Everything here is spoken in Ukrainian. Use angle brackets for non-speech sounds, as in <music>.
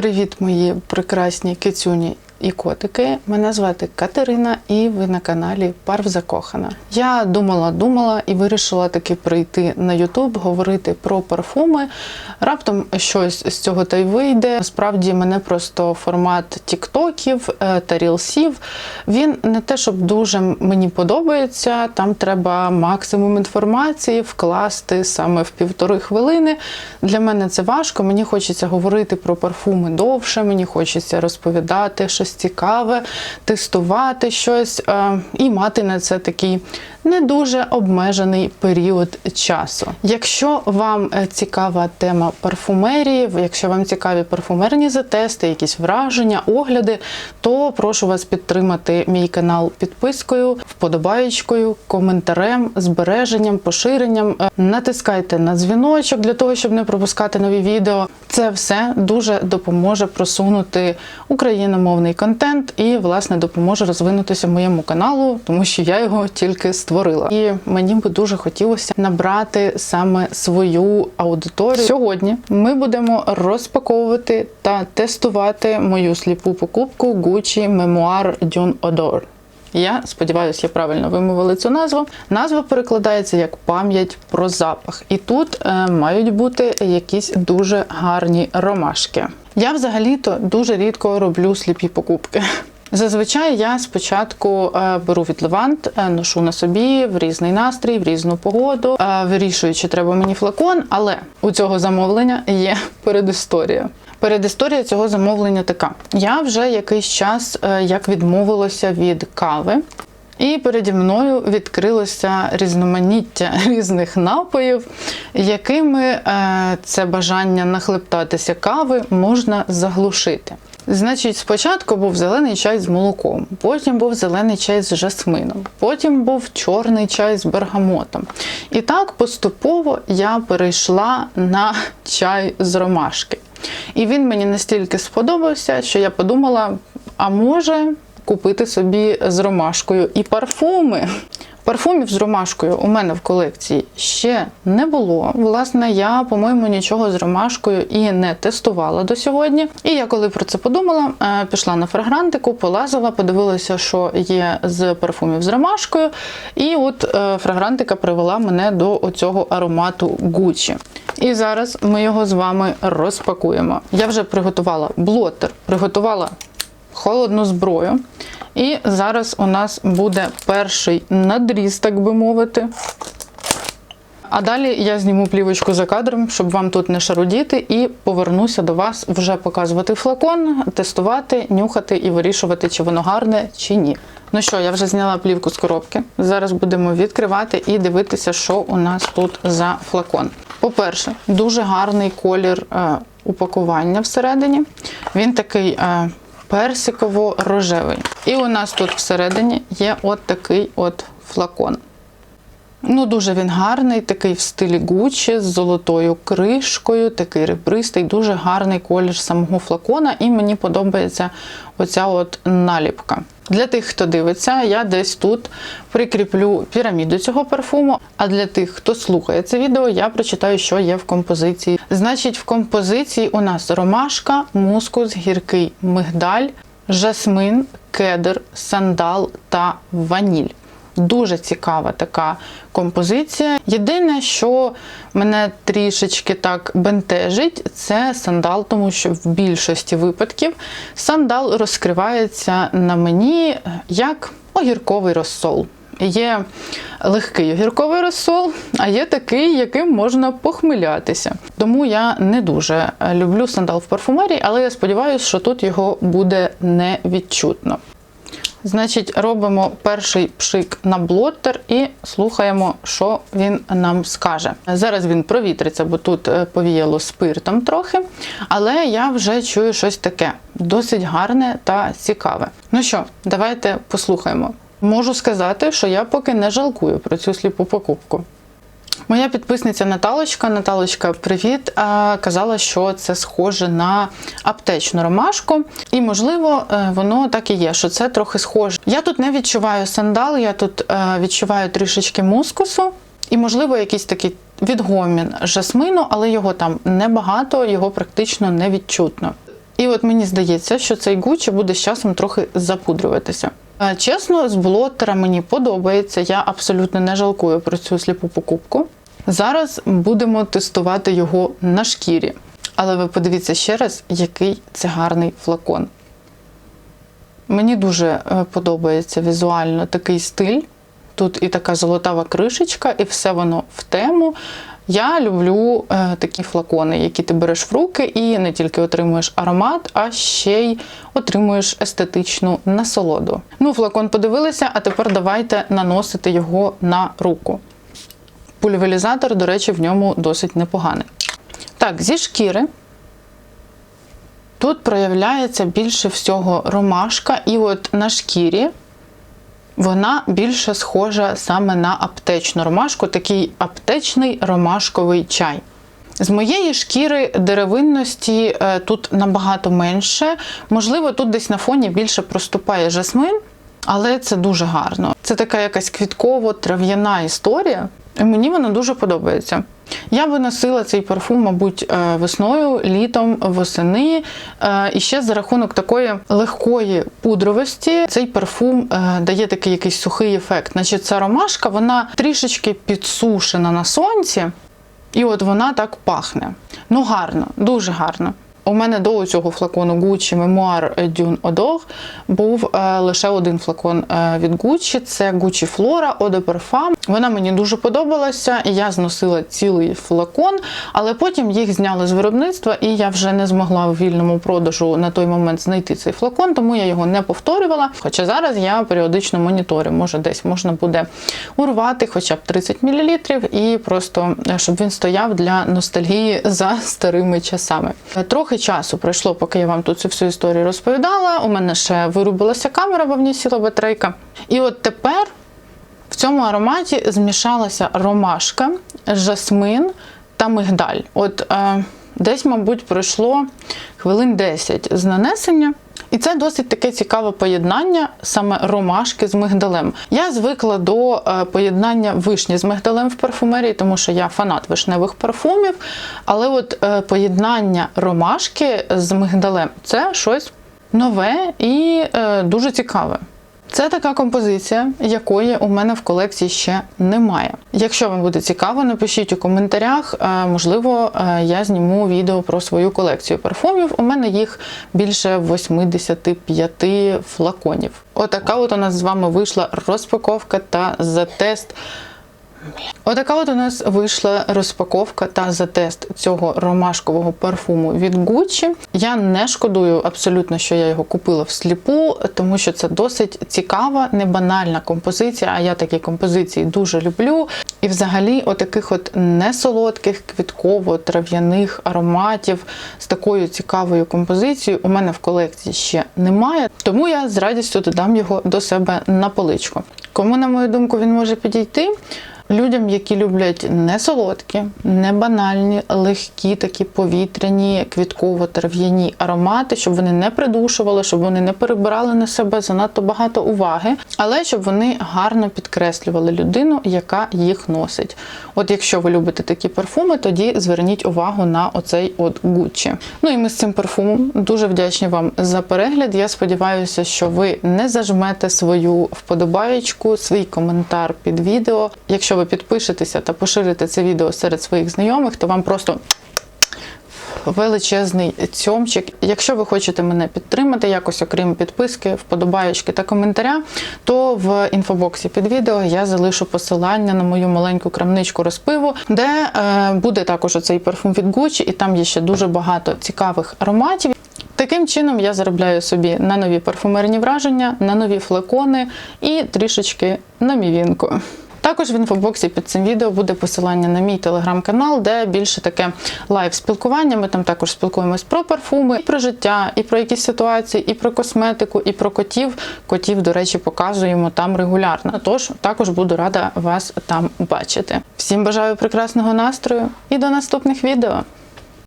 Привіт, мої прекрасні кицюні і котики. Мене звати Катерина, і ви на каналі Парв Закохана. Я думала, думала і вирішила таки прийти на Ютуб, говорити про парфуми. Раптом щось з цього та й вийде. Справді мене просто формат тіктоків е, та рілсів. Він не те, щоб дуже мені подобається. Там треба максимум інформації вкласти саме в півтори хвилини. Для мене це важко. Мені хочеться говорити про парфуми довше, мені хочеться розповідати щось цікаве, тестувати щось е, і мати на це такий не дуже обмежений період часу. Якщо вам е, цікава тема парфумерії, якщо вам цікаві парфумерні затести, якісь враження, огляди, то прошу вас підтримати мій канал підпискою, вподобаєчкою, коментарем, збереженням, поширенням. Е, Натискайте на дзвіночок для того, щоб не пропускати нові відео. Це все дуже допоможе просунути україномовний контент і, власне, допоможе розвинутися моєму каналу, тому що я його тільки створила. І мені би дуже хотілося набрати саме свою аудиторію. Сьогодні ми будемо розпаковувати та тестувати мою сліпу покупку Gucci Memoir Dune Odor. Я сподіваюся, я правильно вимовила цю назву. Назва перекладається як пам'ять про запах, і тут е, мають бути якісь дуже гарні ромашки. Я взагалі-то дуже рідко роблю сліпі покупки. Зазвичай я спочатку е, беру від Левант, е, ношу на собі в різний настрій, в різну погоду, е, вирішую, чи треба мені флакон, але у цього замовлення є передісторія. Передісторія цього замовлення така: я вже якийсь час е, як відмовилася від кави. І переді мною відкрилося різноманіття <laughs> різних напоїв, якими е, це бажання нахлептатися кави можна заглушити. Значить, спочатку був зелений чай з молоком, потім був зелений чай з жасмином, потім був чорний чай з бергамотом. І так поступово я перейшла на чай з ромашки. І він мені настільки сподобався, що я подумала: а може купити собі з ромашкою і парфуми. Парфумів з ромашкою у мене в колекції ще не було. Власне, я, по-моєму, нічого з ромашкою і не тестувала до сьогодні. І я коли про це подумала, е, пішла на фрагрантику, полазила, подивилася, що є з парфумів з ромашкою. І от е, фрагрантика привела мене до оцього аромату Gucci. І зараз ми його з вами розпакуємо. Я вже приготувала блотер, приготувала холодну зброю. І зараз у нас буде перший надріз, так би мовити. А далі я зніму плівочку за кадром, щоб вам тут не шарудіти, і повернуся до вас вже показувати флакон, тестувати, нюхати і вирішувати, чи воно гарне, чи ні. Ну що, я вже зняла плівку з коробки. Зараз будемо відкривати і дивитися, що у нас тут за флакон. По-перше, дуже гарний колір е, упакування всередині. Він такий. Е, персиково-рожевий. І у нас тут всередині є от такий от флакон. Ну, дуже він гарний, такий в стилі Гуччі з золотою кришкою, такий ребристий, дуже гарний колір самого флакона, і мені подобається оця от наліпка. Для тих, хто дивиться, я десь тут прикріплю піраміду цього парфуму. А для тих, хто слухає це відео, я прочитаю, що є в композиції. Значить, в композиції у нас ромашка, мускус, гіркий мигдаль, жасмин, кедр, сандал та ваніль. Дуже цікава така композиція. Єдине, що мене трішечки так бентежить, це сандал, тому що в більшості випадків сандал розкривається на мені як огірковий розсол. Є легкий огірковий розсол, а є такий, яким можна похмилятися. Тому я не дуже люблю сандал в парфумерії, але я сподіваюся, що тут його буде не відчутно. Значить, робимо перший пшик на блоттер і слухаємо, що він нам скаже. Зараз він провітриться, бо тут е, повіяло спиртом трохи, але я вже чую щось таке досить гарне та цікаве. Ну що, давайте послухаємо. Можу сказати, що я поки не жалкую про цю сліпу покупку. Моя підписниця Наталочка, Наталочка, привіт, казала, що це схоже на аптечну ромашку, і, можливо, е, воно так і є, що це трохи схоже. Я тут не відчуваю сандал, я тут е, відчуваю трішечки мускусу, і, можливо, якийсь такий відгомін жасмину, але його там небагато, його практично не відчутно. І от мені здається, що цей Gucci буде з часом трохи запудрюватися. Е, Чесно, з блотера мені подобається. Я абсолютно не жалкую про цю сліпу покупку. Зараз будемо тестувати його на шкірі. Але ви подивіться ще раз, який це гарний флакон. Мені дуже е, подобається візуально такий стиль. Тут і така золотава кришечка, і все воно в тему. Я люблю е, такі флакони, які ти береш в руки і не тільки отримуєш аромат, а ще й отримуєш естетичну насолоду. Ну, флакон подивилися, а тепер давайте наносити його на руку. Пульверізатор, до речі, в ньому досить непоганий. Так, зі шкіри Тут проявляється більше всього ромашка, і от на шкірі вона більше схожа саме на аптечну ромашку, такий аптечний ромашковий чай. З моєї шкіри деревинності е, тут набагато менше. Можливо, тут десь на фоні більше проступає жасмин, але це дуже гарно. Це така якась квітково-трав'яна історія. Мені вона дуже подобається. Я би носила цей парфум, мабуть, е, весною, літом, восени. Е, І ще за рахунок такої легкої пудровості цей парфум е, дає такий якийсь сухий ефект. Значить, ця ромашка вона трішечки підсушена на сонці, і от вона так пахне. Ну, гарно, дуже гарно. У мене до цього флакону Gucci Memoir Dune Odor був е, лише один флакон е, від Gucci. Це Gucci Flora Eau de Parfum. Вона мені дуже подобалася, і я зносила цілий флакон, але потім їх зняли з виробництва, і я вже не змогла в вільному продажу на той момент знайти цей флакон, тому я його не повторювала. Хоча зараз я періодично моніторю, може десь можна буде урвати хоча б 30 мл, і просто е, щоб він стояв для ностальгії за старими часами. Е, Трохи часу пройшло, поки я вам тут цю всю історію розповідала. У мене ще вирубилася камера, бо в ній сіла батарейка. І от тепер в цьому ароматі змішалася ромашка, жасмин та мигдаль. От е, десь, мабуть, пройшло хвилин 10 з нанесення. І це досить таке цікаве поєднання саме ромашки з мигдалем. Я звикла до е, поєднання вишні з мигдалем в парфумерії, тому що я фанат вишневих парфумів. Але от е, поєднання ромашки з мигдалем це щось нове і е, дуже цікаве. Це така композиція, якої у мене в колекції ще немає. Якщо вам буде цікаво, напишіть у коментарях. Е, Можливо, е, я зніму відео про свою колекцію парфумів. У мене їх більше 85 флаконів. Отака от у нас з вами вийшла розпаковка та затест. Отака от у нас вийшла розпаковка та затест цього ромашкового парфуму від Gucci. Я не шкодую абсолютно, що я його купила всліпу, тому що це досить цікава, не банальна композиція. А я такі композиції дуже люблю. І взагалі, отаких от несолодких, квітково-трав'яних ароматів з такою цікавою композицією у мене в колекції ще немає. Тому я з радістю додам його до себе на поличку. Кому, на мою думку, він може підійти? Людям, які люблять не солодкі, не банальні, легкі, такі повітряні, квітково-трав'яні аромати, щоб вони не придушували, щоб вони не перебирали на себе занадто багато уваги, але щоб вони гарно підкреслювали людину, яка їх носить. От якщо ви любите такі парфуми, тоді зверніть увагу на оцей от Gucci. Ну і ми з цим парфумом дуже вдячні вам за перегляд. Я сподіваюся, що ви не зажмете свою вподобаєчку, свій коментар під відео. Якщо ви підпишетеся та поширите це відео серед своїх знайомих, то вам просто величезний цьомчик. Якщо ви хочете мене підтримати, якось окрім підписки, вподобаєчки та коментаря, то в інфобоксі під відео я залишу посилання на мою маленьку крамничку розпиву, де е, буде також оцей парфум від Gucci, і там є ще дуже багато цікавих ароматів. Таким чином я заробляю собі на нові парфумерні враження, на нові флакони і трішечки на мівінку. Також в інфобоксі під цим відео буде посилання на мій телеграм-канал, де більше таке лайв-спілкування. Ми там також спілкуємось про парфуми, і про життя, і про якісь ситуації, і про косметику, і про котів. Котів, до речі, показуємо там регулярно. Тож також буду рада вас там бачити. Всім бажаю прекрасного настрою і до наступних відео.